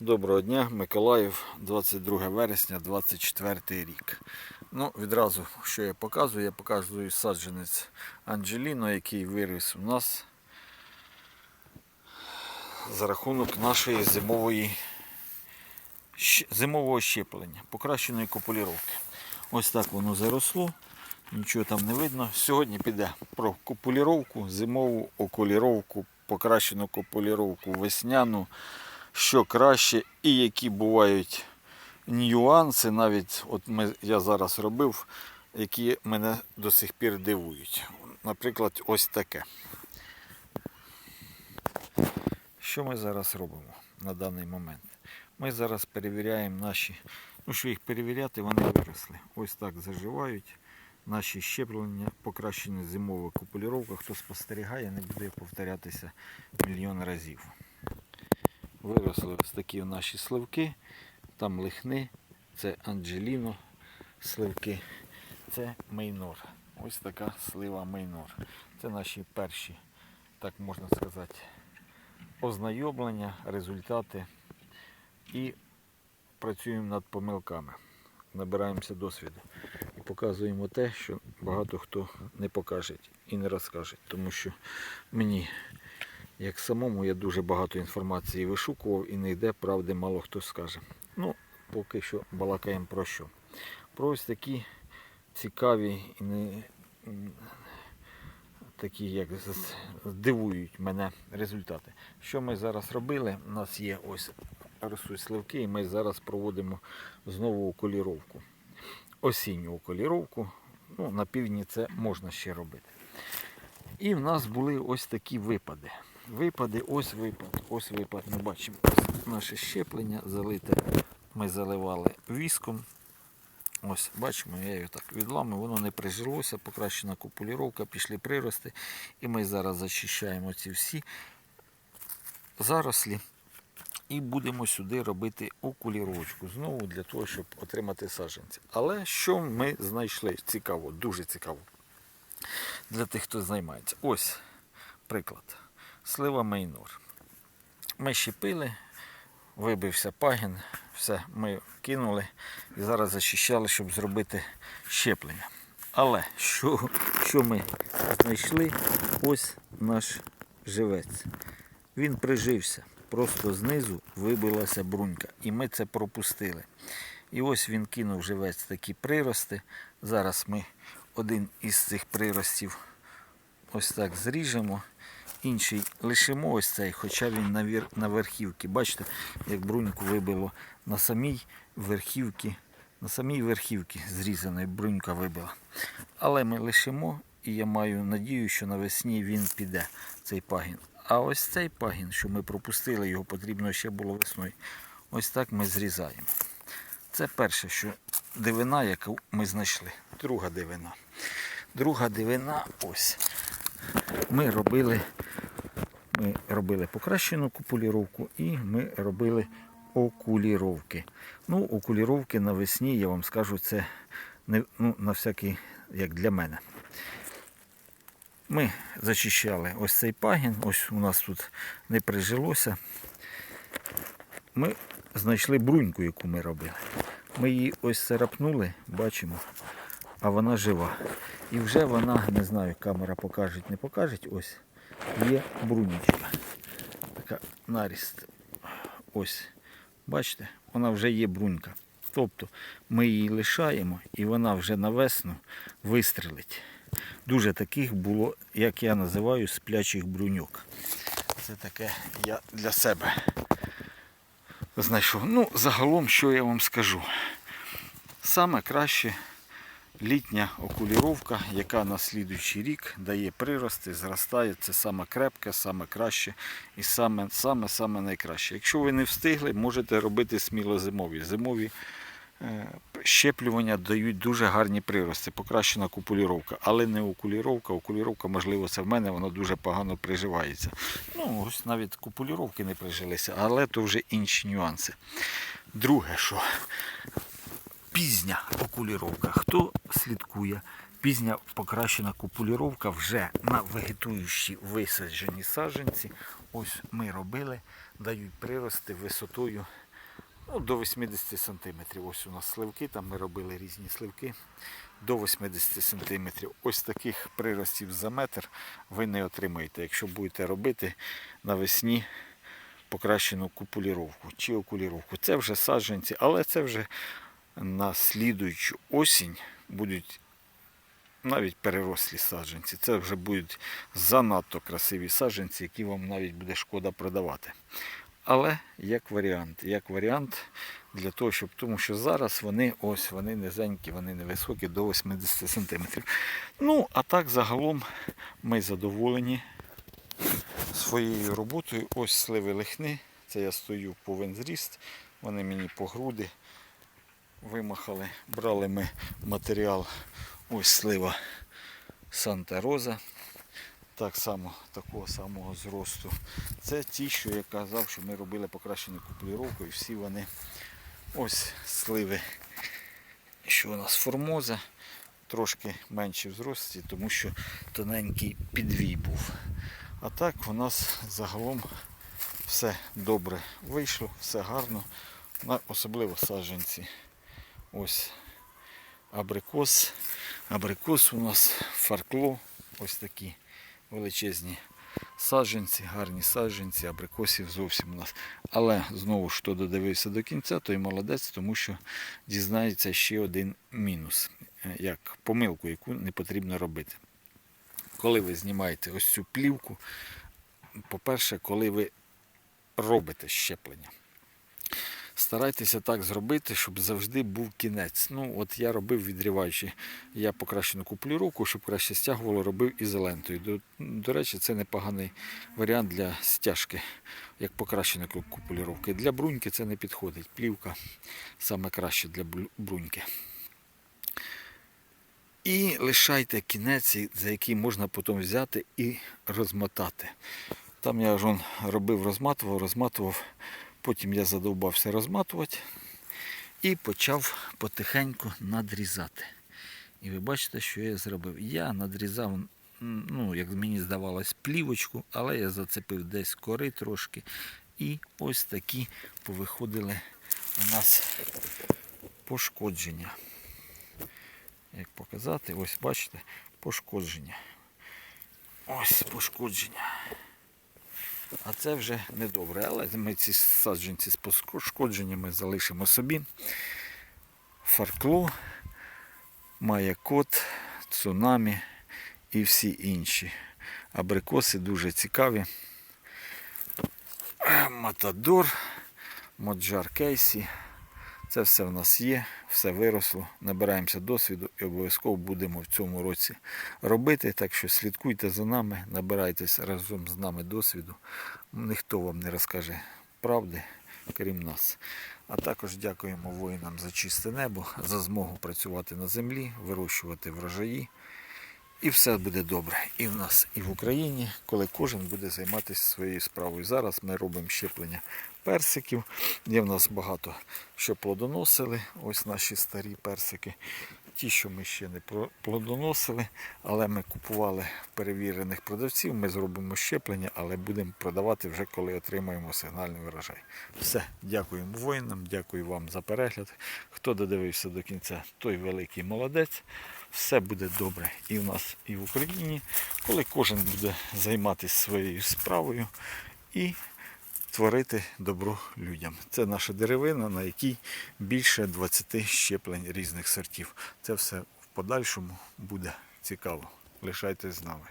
Доброго дня, Миколаїв, 22 вересня, 24 рік. Ну, відразу, що я показую, я показую саджанець Анджеліно, який виріс у нас за рахунок нашої зимової зимового щеплення, покращеної копуліровки. Ось так воно заросло, нічого там не видно. Сьогодні піде про копуліровку, зимову окуліровку, покращену копуліровку, весняну що краще і які бувають нюанси, навіть от ми, я зараз робив, які мене до сих пір дивують. Наприклад, ось таке. Що ми зараз робимо на даний момент? Ми зараз перевіряємо наші, ну що їх перевіряти, вони виросли. Ось так заживають наші щеплення, покращена зимова купуліровка. Хто спостерігає, не буде повторятися мільйон разів виросли ось такі наші сливки. Там лихни, це Анджеліно сливки, це Мейнор. Ось така слива Мейнор. Це наші перші, так можна сказати, ознайомлення, результати. І працюємо над помилками. Набираємося досвіду і показуємо те, що багато хто не покаже і не розкаже. Тому що мені як самому я дуже багато інформації вишукував і не йде, правди мало хто скаже. Ну, поки що балакаємо про що. Про ось такі цікаві і не такі, як здивують мене результати. Що ми зараз робили? У нас є ось ростуть сливки, і ми зараз проводимо знову окуліровку. Осінню окуліровку. Ну, на півдні це можна ще робити. І в нас були ось такі випади. Випади, ось випад, ось випад. Ми бачимо наше щеплення залите. Ми заливали віском. Ось, бачимо, я його так відламив, воно не прижилося, покращена купуліровка, пішли прирости. І ми зараз зачищаємо ці всі зарослі. І будемо сюди робити окуліровочку знову для того, щоб отримати саджанці. Але що ми знайшли? Цікаво, дуже цікаво для тих, хто займається. Ось приклад. Слива Мейнор. Ми щепили, вибився пагін, все, ми кинули і зараз зачищали, щоб зробити щеплення. Але що, що ми знайшли? Ось наш живець. Він прижився. Просто знизу вибилася брунька. І ми це пропустили. І ось він кинув живець такі прирости. Зараз ми один із цих приростів ось так зріжемо. Інший лишимо ось цей, хоча він на, верхівці. Бачите, як бруньку вибило на самій верхівці, на самій верхівці зрізаної брунька вибила. Але ми лишимо, і я маю надію, що навесні він піде, цей пагін. А ось цей пагін, що ми пропустили, його потрібно ще було весною. Ось так ми зрізаємо. Це перше, що дивина, яку ми знайшли. Друга дивина. Друга дивина ось. Ми робили, ми робили покращену купуліровку і ми робили окуліровки. Ну, окуліровки навесні, я вам скажу, це не, ну, на всякий, як для мене. Ми зачищали ось цей пагін, ось у нас тут не прижилося. Ми знайшли бруньку, яку ми робили. Ми її ось царапнули, бачимо, а вона жива. І вже вона, не знаю, камера покаже, не покаже, ось є брунічка. Така наріст. Ось. Бачите, вона вже є брунька. Тобто ми її лишаємо і вона вже на весну вистрелить. Дуже таких було, як я називаю, сплячих бруньок. Це таке я для себе знайшов. Ну, загалом, що я вам скажу. Саме краще літня окуліровка, яка на слідуючий рік дає прирости, зростає. Це саме крепке, саме краще і саме, саме, саме найкраще. Якщо ви не встигли, можете робити сміло зимові. Зимові е, щеплювання дають дуже гарні прирости, покращена купуліровка, але не окуліровка. Окуліровка, можливо, це в мене, вона дуже погано приживається. Ну, ось навіть купуліровки не прижилися, але то вже інші нюанси. Друге, що пізня окуліровка. Хто слідкує? Пізня покращена купуліровка вже на вегетуючі висаджені саджанці. Ось ми робили, дають прирости висотою ну, до 80 сантиметрів. Ось у нас сливки, там ми робили різні сливки. До 80 сантиметрів. Ось таких приростів за метр ви не отримаєте, якщо будете робити навесні покращену купуліровку чи окуліровку. Це вже саджанці, але це вже на слідуючу осінь будуть навіть перерослі саджанці. Це вже будуть занадто красиві саджанці, які вам навіть буде шкода продавати. Але як варіант, як варіант для того, щоб тому що зараз вони ось вони низенькі, вони невисокі до 80 см. Ну, а так загалом ми задоволені своєю роботою. Ось сливи лихни. Це я стою повен зріст. Вони мені по груди вимахали. Брали ми матеріал ось слива Санта Роза. Так само, такого самого зросту. Це ті, що я казав, що ми робили покращену купліровку і всі вони ось сливи, що у нас формоза, трошки менші в зрості, тому що тоненький підвій був. А так у нас загалом все добре вийшло, все гарно, особливо саджанці. Ось абрикос. Абрикос у нас фаркло, ось такі величезні саджанці, гарні саджанці, абрикосів зовсім у нас. Але знову ж хто додивився до кінця, той молодець, тому що дізнається ще один мінус, е, як помилку, яку не потрібно робити. Коли ви знімаєте ось цю плівку, по-перше, коли ви робите щеплення. Старайтеся так зробити, щоб завжди був кінець. Ну, от я робив відріваючи. Я покращену купліровку, щоб краще стягувало, робив ізолентою. До, до речі, це непоганий варіант для стяжки, як покращеної купліровки. Для бруньки це не підходить. Плівка саме краще для бруньки. І лишайте кінець, за який можна потім взяти і розмотати. Там я ж робив, розматував, розматував. Потім я задовбався розматувати і почав потихеньку надрізати. І ви бачите, що я зробив. Я надрізав, ну, як мені здавалось, плівочку, але я зацепив десь кори трошки. І ось такі повиходили у нас пошкодження. Як показати, ось бачите, пошкодження. Ось пошкодження. А це вже недобре. Але ми ці саджанці з пошкодженнями залишимо собі. Фаркло, маякот, цунамі і всі інші. Абрикоси дуже цікаві. Е, Матадор, Моджар Кейсі. Це все в нас є, все виросло. Набираємося досвіду і обов'язково будемо в цьому році робити. Так що слідкуйте за нами, набирайтесь разом з нами досвіду. Ніхто вам не розкаже правди, крім нас. А також дякуємо воїнам за чисте небо, за змогу працювати на землі, вирощувати врожаї. І все буде добре і в нас, і в Україні, коли кожен буде займатися своєю справою. Зараз ми робимо щеплення персиків. Є в нас багато що плодоносили. Ось наші старі персики. Ті, що ми ще не плодоносили, але ми купували перевірених продавців. Ми зробимо щеплення, але будемо продавати вже коли отримаємо сигнальний врожай. Все, дякуємо воїнам, дякую вам за перегляд. Хто додивився до кінця, той великий молодець. Все буде добре і в нас, і в Україні, коли кожен буде займатися своєю справою і творити добро людям. Це наша деревина, на якій більше 20 щеплень різних сортів. Це все в подальшому буде цікаво. Лишайтесь з нами.